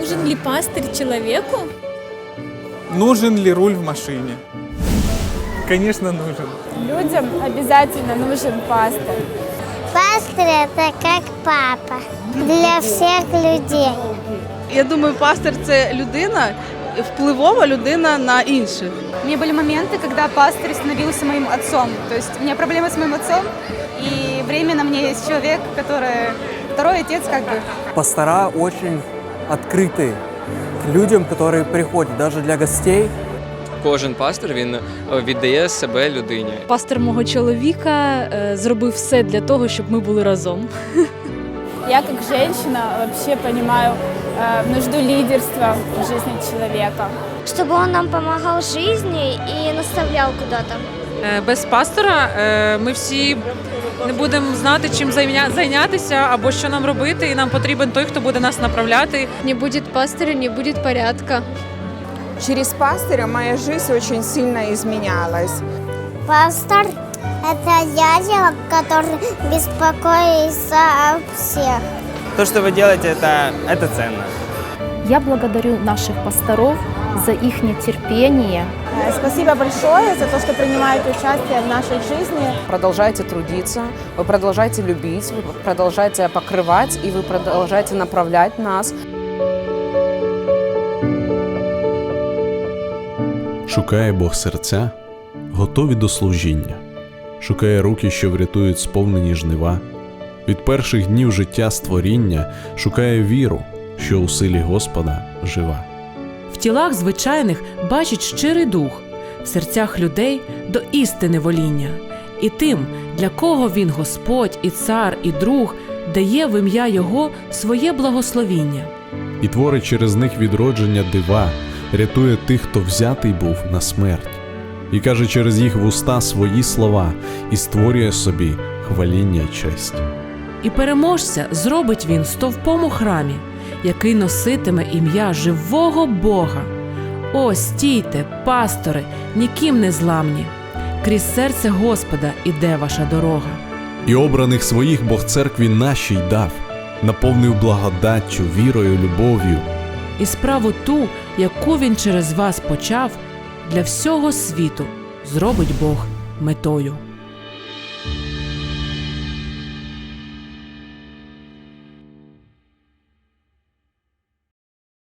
Нужен ли пастырь человеку? Нужен ли руль в машине? Конечно, нужен. Людям обязательно нужен пастор. Пастор это как папа для всех людей. Я думаю, пастор це людина, впливова людина на інших. У меня были моменты, когда пастор становился моим отцом. То есть у меня проблемы с моим отцом, и временно мне есть человек, который второй отец как бы. Пастора очень открыты к людям, которые приходят, даже для гостей. Кожен пастор він е, віддає себе людині. Пастор мого чоловіка е, зробив все для того, щоб ми були разом. Я как женщина вообще понимаю э, нужду лидерства в жизни человека. Чтобы он нам помогал в жизни и наставлял куда-то. Е, Без пастора е, ми всі не будемо знати, чим зайня- зайнятися або що нам робити, і нам потрібен той, хто буде нас направляти. Не буде пастиря, не буде порядка. Через пастыря моя жизнь очень сильно изменялась. Пастор это дядя, который беспокоится о всех. То, что вы делаете, это, это ценно. Я благодарю наших пасторов за их терпение. Э, Спасибо большое за то, что принимаете участие в нашей жизни. Продолжайте трудиться, вы продолжайте любить, вы продолжайте покрывать, и вы продолжайте направлять нас. Шукає Бог серця, готові до служіння, шукає руки, що врятують сповнені жнива. Від перших днів життя створіння шукає віру, що у силі Господа жива. В тілах звичайних бачить щирий дух, в серцях людей до істини воління. І тим, для кого він Господь і цар, і друг, дає в ім'я Його своє благословіння. І творить через них відродження дива, рятує тих, хто взятий був на смерть, і каже через їх вуста свої слова і створює собі хваління й честь. І переможця зробить він стовпом у храмі, який носитиме ім'я живого Бога. О, стійте, пастори, ніким не зламні. Крізь серце Господа іде ваша дорога. І обраних своїх Бог церкві нашій дав, наповнив благодаттю, вірою, любов'ю. І справу ту, яку він через вас почав, для всього світу зробить Бог метою.